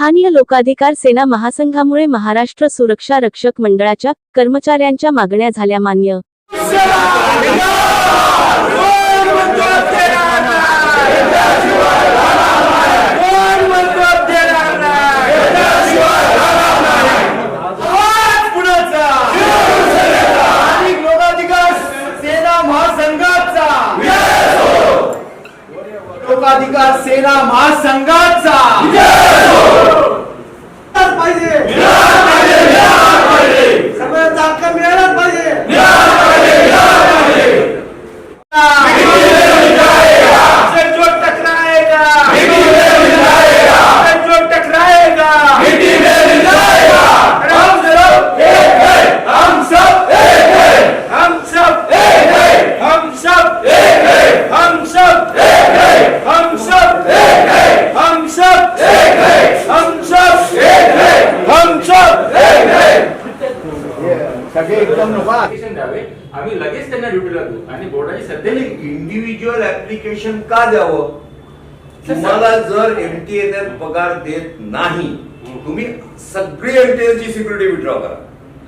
स्थानीय लोकाधिकार सेना महासंघामुळे महाराष्ट्र सुरक्षा रक्षक मंडळाच्या कर्मचाऱ्यांच्या मागण्या झाल्या मान्य. लोकाधिकार सेना महासंघाचा. Yeah! सगळे एकदम नको. ऍप्लिकेशन द्यावे. आम्ही लगेच त्यांना ड्युटीला देऊ. आणि बोर्डाची सध्या इंडिव्हिज्युअल ऍप्लिकेशन का द्यावं? तुम्हाला जर एमटीएनएल पगार देत नाही तुम्ही सगळी एमटीएल ची सिक्युरिटी विड्रॉ करा.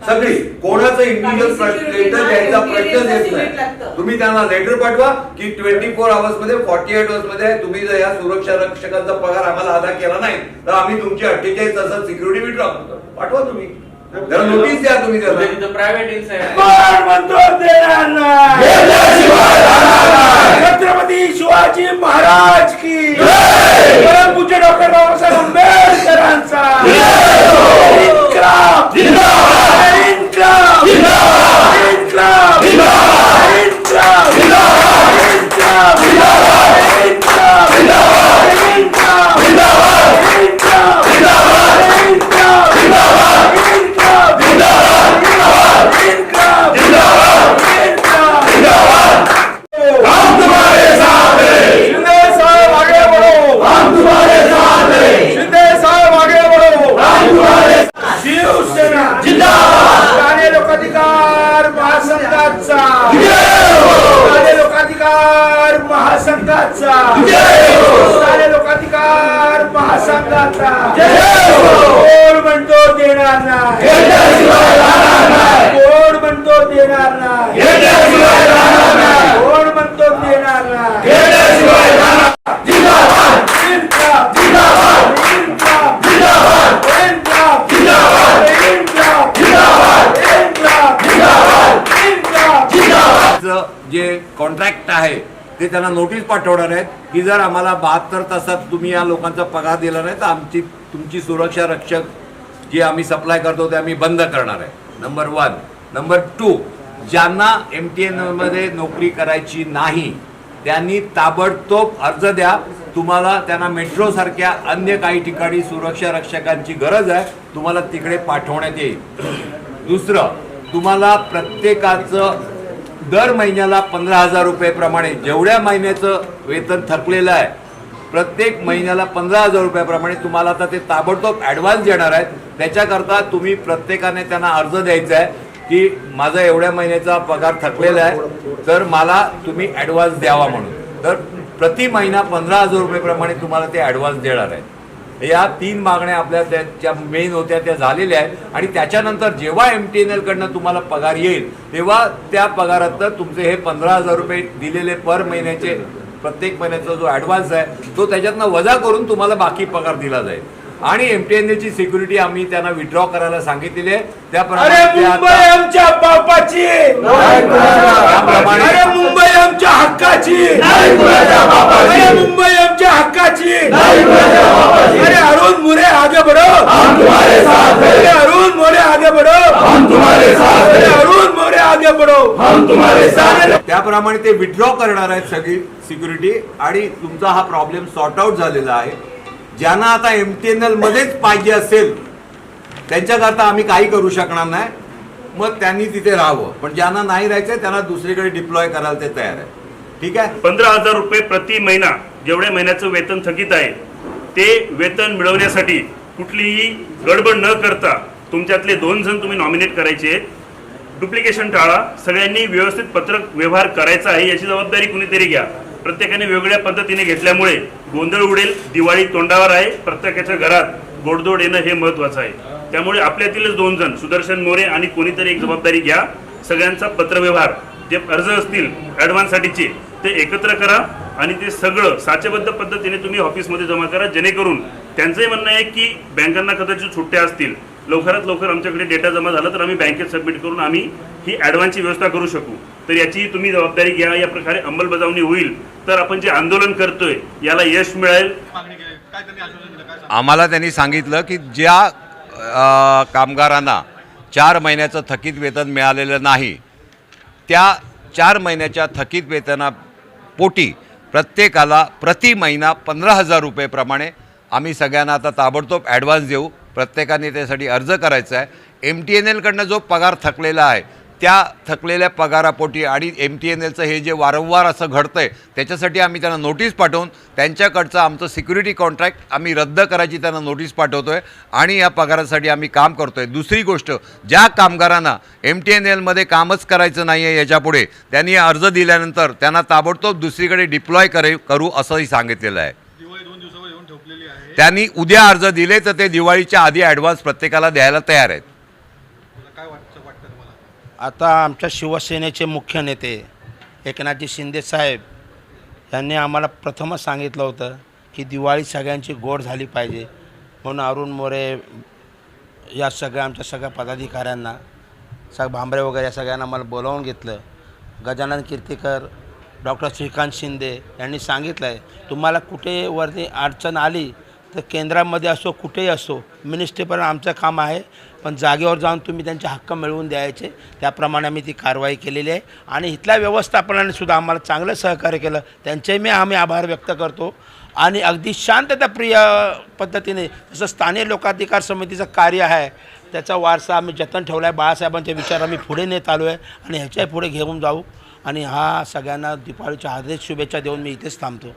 सगळी. कोणाचं इंडिव्हिज्युअल लेटर द्यायचा येत secret नाही. तुम्ही त्यांना लेटर पाठवा की ट्वेंटी फोर आवर्समध्ये फॉर्टी एट आवर्समध्ये तुम्ही जर या सुरक्षा रक्षकांचा पगार आम्हाला अदा केला नाही तर आम्ही तुमची अठ्ठेचाळीस तासात सिक्युरिटी विड्रॉ करतो. पाठवा तुम्ही. जरा नोटीस द्या तुम्ही त्याला. तिथं प्रायव्हेट इन्स आहे. कोण म्हणतो देणार नाही. छत्रपती शिवाजी महाराज की. महासंघाचा सारे लोकाधिकार महासंघाचा कोण म्हणतो देणार नाही कोण म्हणतो देणार नाही कोण म्हणतो देणार नाही जे कॉन्ट्रॅक्ट आहे ते त्यांना नोटीस पाठवणार आहेत की जर आम्हाला बहात्तर तासात तुम्ही या लोकांचा पगार दिला नाही तर आमची तुमची सुरक्षा रक्षक जे आम्ही सप्लाय करतो ते आम्ही बंद करणार आहे. नंबर वन नंबर टू ज्यांना एम टी एनमध्ये नोकरी करायची नाही त्यांनी ताबडतोब अर्ज द्या. तुम्हाला त्यांना मेट्रोसारख्या अन्य काही ठिकाणी सुरक्षा रक्षकांची गरज आहे तुम्हाला तिकडे पाठवण्यात येईल. दुसरं तुम्हाला प्रत्येकाचं दर महिन्याला पंधरा हजार रुपयेप्रमाणे जेवढ्या महिन्याचं वेतन थकलेलं आहे प्रत्येक महिन्याला पंधरा हजार रुपयाप्रमाणे तुम्हाला आता ते ताबडतोब ॲडव्हान्स देणार आहेत. त्याच्याकरता तुम्ही प्रत्येकाने त्यांना अर्ज द्यायचा आहे की माझा एवढ्या महिन्याचा पगार थकलेला आहे तर मला तुम्ही ॲडव्हान्स द्यावा म्हणून. तर प्रति महिना पंधरा हजार रुपयेप्रमाणे तुम्हाला ते ॲडव्हान्स देणार आहेत. या तीन मागण्या आपल्या त्या मेन होत्या त्या झालेल्या आहेत. आणि त्याच्यानंतर जेव्हा एम टी एन एल कडनं तुम्हाला पगार येईल तेव्हा त्या पगारात तुमचे हे पंधरा हजार रुपये दिलेले पर महिन्याचे प्रत्येक महिन्याचा जो ॲडव्हान्स आहे तो त्याच्यातनं वजा करून तुम्हाला बाकी पगार दिला जाईल. आणि एम टी एन एलची सिक्युरिटी आम्ही त्यांना विड्रॉ करायला सांगितलेली आहे. अरे त्याप्रमाणे आमच्या बापाची! अरे मुंबई आमच्या हक्काची! मुंबई आमच्या हक्काची अरे अरुण मोरे आगे बढ़ो अरे अरुण मोरे आगे बढ़ो अरे अरुण बढ़ो त्याप्रमाणे ते विड्रॉ करणार आहेत सगळी सिक्युरिटी आणि तुमचा हा प्रॉब्लेम सॉर्ट आउट झालेला आहे. ज्यांना आता एम टी एन एल मध्येच पाहिजे असेल त्यांच्याकरता आम्ही काही करू शकणार नाही. मग त्यांनी तिथे राहावं. पण ज्यांना नाही राहायचं त्यांना दुसरीकडे डिप्लॉय करायला ते तयार आहे ठीक आहे? पंधरा हजार रुपये प्रति महिना जेवढ्या महिन्याचं वेतन थकीत आहे ते वेतन मिळवण्यासाठी कुठलीही गडबड न करता तुमच्यातले दोन जण तुम्ही नॉमिनेट करायचे आहेत. डुप्लिकेशन टाळा सगळ्यांनी व्यवस्थित पत्रक व्यवहार करायचा आहे याची जबाबदारी कुणीतरी घ्या. प्रत्येकाने वेगळ्या पद्धतीने घेतल्यामुळे गोंधळ उडेल दिवाळी तोंडावर आहे प्रत्येकाच्या घरात गोडदोड येणं हे महत्त्वाचं आहे. त्यामुळे आपल्यातीलच दोन जण सुदर्शन मोरे आणि कोणीतरी एक जबाबदारी घ्या. सगळ्यांचा पत्रव्यवहार जे अर्ज असतील ॲडव्हान्ससाठीचे ते एकत्र करा आणि ते सगळं साचेबद्ध पद्धतीने तुम्ही ऑफिसमध्ये जमा करा जेणेकरून त्यांचंही म्हणणं आहे की बँकांना कदाचित सुट्ट्या असतील. लवकरात लवकर आमच्याकडे डेटा जमा झाला तर आम्ही बँकेत सबमिट करून आम्ही ही ॲडव्हान्सची व्यवस्था करू शकू. तर याची तुम्ही जबाबदारी घ्या या प्रकारे अंमलबजावणी होईल. तर आपण जे आंदोलन करतोय याला यश मिळेल. आम्हाला त्यांनी सांगितलं की ज्या कामगारांना चार महिन्याचं थकीत वेतन मिळालेलं नाही त्या चार महिन्याच्या थकीत वेतनापोटी प्रत्येकाला प्रति महिना पंधरा हजार रुपयेप्रमाणे आम्ही सगळ्यांना आता ताबडतोब ॲडव्हान्स देऊ. प्रत्येकाने त्यासाठी अर्ज करायचा आहे. एम टी एन एलकडनं जो पगार थकलेला आहे त्या थकलेल्या पगारापोटी आणि एम टी एन एलचं हे जे वारंवार असं घडतं आहे त्याच्यासाठी आम्ही त्यांना नोटीस पाठवून त्यांच्याकडचं आमचं सिक्युरिटी कॉन्ट्रॅक्ट आम्ही रद्द करायची त्यांना नोटीस पाठवतो आहे आणि या पगारासाठी आम्ही काम करतो आहे दुसरी गोष्ट ज्या कामगारांना एम टी एन एलमध्ये कामच करायचं नाही आहे याच्यापुढे त्यांनी अर्ज दिल्यानंतर त्यांना ताबडतोब दुसरीकडे डिप्लॉय करे करू असंही सांगितलेलं आहे. त्यांनी उद्या अर्ज दिले तर ते दिवाळीच्या आधी ॲडव्हान्स प्रत्येकाला द्यायला तयार आहेत. आता आमच्या शिवसेनेचे मुख्य नेते एकनाथजी शिंदे साहेब यांनी आम्हाला प्रथमच सांगितलं होतं की दिवाळी सगळ्यांची गोड झाली पाहिजे. म्हणून अरुण मोरे या सगळ्या आमच्या सगळ्या पदाधिकाऱ्यांना सग भांबरे वगैरे या सगळ्यांना मला बोलावून घेतलं. गजानन कीर्तीकर डॉक्टर श्रीकांत शिंदे यांनी सांगितलं आहे तुम्हाला कुठे वरती अडचण आली तर केंद्रामध्ये असो कुठेही असो मिनिस्ट्रीपर्यंत आमचं काम आहे. पण जागेवर जाऊन तुम्ही त्यांचे हक्क मिळवून द्यायचे. त्याप्रमाणे आम्ही ती कारवाई केलेली आहे. आणि इथल्या व्यवस्थापनाने सुद्धा आम्हाला चांगलं सहकार्य केलं. त्यांचेही मी आम्ही आभार व्यक्त करतो. आणि अगदी शांतताप्रिय पद्धतीने जसं स्थानिक लोकाधिकार समितीचं कार्य आहे त्याचा वारसा आम्ही जतन ठेवला आहे. बाळासाहेबांचे विचार आम्ही पुढे नेत आलो आहे आणि ह्याच्याही पुढे घेऊन जाऊ. आणि हा सगळ्यांना दीपावलीच्या हार्दिक शुभेच्छा देऊन मी इथेच थांबतो.